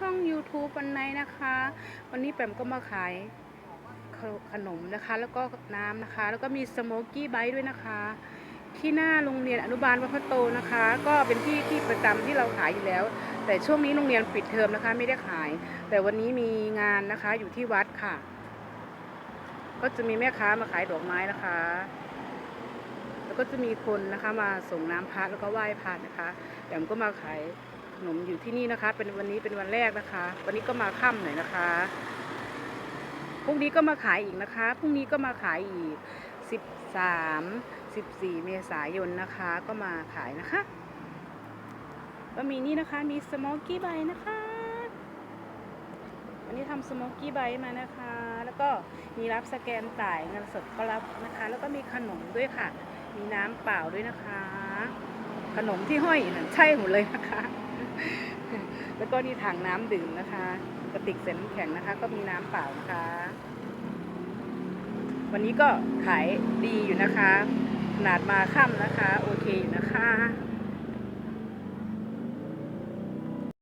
ช่อง YouTube วันไหนนะคะ วันนี้แปมก็มาขายขนมนะคะ แล้วก็น้ำนะคะ แล้วก็มีสโมกกี้ไบด้วยนะคะ ที่หน้าโรงเรียนอนุบาลวัดพระโตนะคะ ก็เป็นที่ที่ประจำที่เราขายอยู่แล้ว แต่ช่วงนี้โรงเรียนปิดเทอมนะคะ ไม่ได้ขาย แต่วันนี้มีงานนะคะอยู่ที่วัดค่ะ ก็จะมีแม่ค้ามาขายดอกไม้นะคะ แล้วก็จะมีคนนะคะมาส่งน้ำพระแล้วก็ไหว้พระนะคะแอมก็มาขาย ขนมอยู่ที่นี่นะคะ เป็นวันนี้เป็นวันแรกนะคะ วันนี้ก็มาค่ำหน่อยนะคะพรุ่งนี้ก็มาขายอีกนะคะพรุ่งนี้ก็มาขายอีก 13 14 เมษายนนะคะ ก็มาขายนะคะ ก็มีนี่นะคะมีสโมกกี้ไบนะคะวันนี้ทำสโมกกี้ไบมานะคะ แล้วก็มีรับสแกนจ่ายเงินสดก็รับนะคะ แล้วก็มีขนมด้วยค่ะ มีน้ำเปล่าด้วยนะคะ ขนมที่ห้อยอยู่นั่นใช่หมดเลยนะคะ แล้วก็นี่ถังน้ำดื่มนะคะกระติกเส่น้ำแข็งนะคะ ก็มีน้ำเปล่านะคะ วันนี้ก็ขายดีอยู่นะคะขนาดมาค่ำนะคะ โอเคอยู่